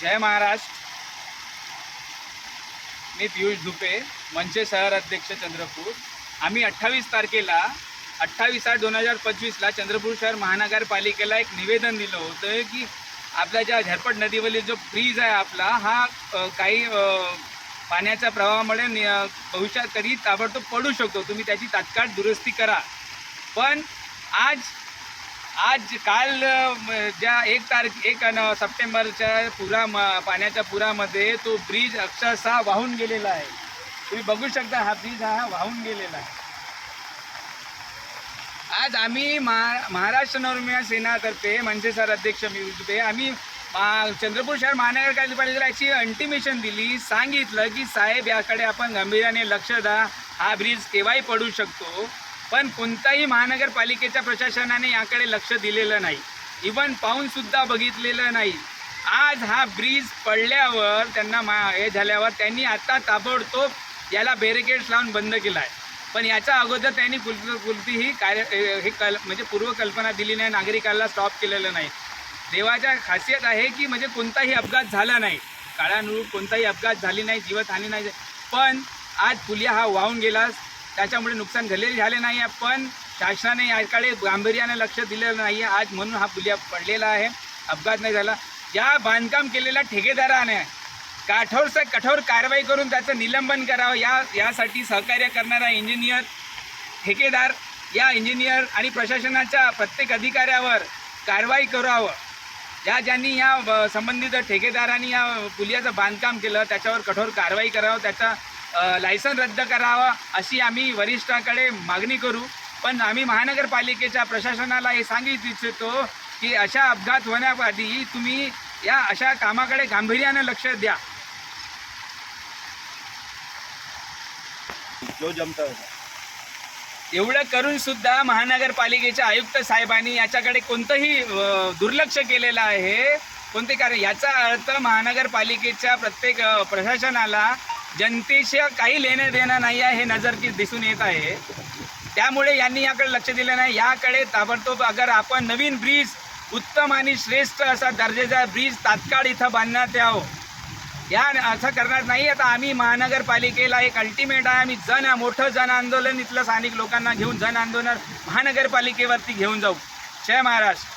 जय महाराष्ट्र मी पियुष धुपे मंचे शहर अध्यक्ष चंद्रपूर. आम्ही अठ्ठावीस तारखेला अठ्ठावीस आठ दोन हजार पंचवीसला चंद्रपूर शहर महानगरपालिकेला एक निवेदन दिलं होतं की आपल्या ज्या झरपट नदीवरील जो ब्रिज आहे आपला हा काही पाण्याच्या प्रवाहामुळे नि- भविष्यात कधी ताबडतोब पडू शकतो. तुम्ही त्याची तात्काळ दुरुस्ती करा. पण आज आज काल ज्या एक तारीख एक सप्टेंबरच्या पुरा म पाण्याच्या पुरामध्ये तो ब्रिज अक्षरशः वाहून गेलेला आहे. तुम्ही बघू शकता हा ब्रिज हा वाहून गेलेला आहे. आज आम्ही महा महाराष्ट्र नवनिर्माण सेनातर्फे म्हणजे सर अध्यक्ष मी उजबे आम्ही चंद्रपूर शहर महानगरपालिकेला याची अंटिमेशन दिली. सांगितलं की साहेब याकडे आपण गांभीर्याने लक्ष द्या. हा ब्रिज केव्हाही पडू शकतो. पण कोणताही महानगरपालिकेच्या प्रशासनाने याकडे लक्ष दिलेलं नाही. इवन पाहूनसुद्धा बघितलेलं नाही. आज हा ब्रिज पडल्यावर त्यांना मा हे झाल्यावर त्यांनी आता ताबडतोब याला बॅरिकेड्स लावून बंद केला आहे पण याच्या अगोदर त्यांनी कुल कुलतीही कार्य हे कल म्हणजे पूर्वकल्पना दिली नाही नागरिकांना स्टॉप केलेलं नाही. देवाच्या खासियत आहे की म्हणजे कोणताही अपघात झाला नाही. काळानुरूप कोणताही अपघात झाली नाही जीवतहानी नाही. पण आज पुलिया हा वाहून गेलास. त्याच्यामुळे नुकसान झालेले झाले नाही आहे पण शासनाने याकडे गांभीर्याने लक्ष दिलेलं नाही आहे. आज म्हणून हा पुलिया पडलेला आहे. अपघात नाही झाला. या बांधकाम केलेल्या ठेकेदाराने काठोर से कठोर कारवाई करून त्याचं निलंबन करावं. या यासाठी सहकार्य करणारा इंजिनियर ठेकेदार या इंजिनियर आणि प्रशासनाच्या प्रत्येक अधिकाऱ्यावर कारवाई करावं. या ज्यांनी या ब- संबंधित ठेकेदारांनी या पुलियाचं बांधकाम केलं त्याच्यावर कठोर कारवाई करावं. त्याचा लायसन रद्द करावं अशी आम्ही वरिष्ठाकडे मागणी करू. पण आम्ही महानगरपालिकेच्या प्रशासनाला हे सांगित इच्छितो की अशा अपघात होण्याआधी तुम्ही या अशा कामाकडे गांभीर्यानं लक्ष द्या. जो जमता एवढं करून सुद्धा महानगरपालिकेच्या आयुक्त साहेबांनी याच्याकडे कोणतंही दुर्लक्ष केलेलं आहे. कोणते कारण याचा अर्थ महानगरपालिकेच्या प्रत्येक प्रशासनाला जनतेशी काही लेणं देणं नाही आहे हे नजर की दिसून येत आहे. त्यामुळे यांनी याकडे लक्ष दिलं नाही. याकडे ताबडतोब अगर आपण नवीन ब्रिज उत्तम आणि श्रेष्ठ असा दर्जेचा ब्रिज तात्काळ इथं बांधण्यात यावं. या असं करणार नाही. आता आम्ही महानगरपालिकेला एक अल्टिमेट आहे. आम्ही जन मोठं जन आंदोलन इथलं स्थानिक लोकांना घेऊन जन आंदोलन महानगरपालिकेवरती घेऊन जाऊ. जय महाराष्ट्र.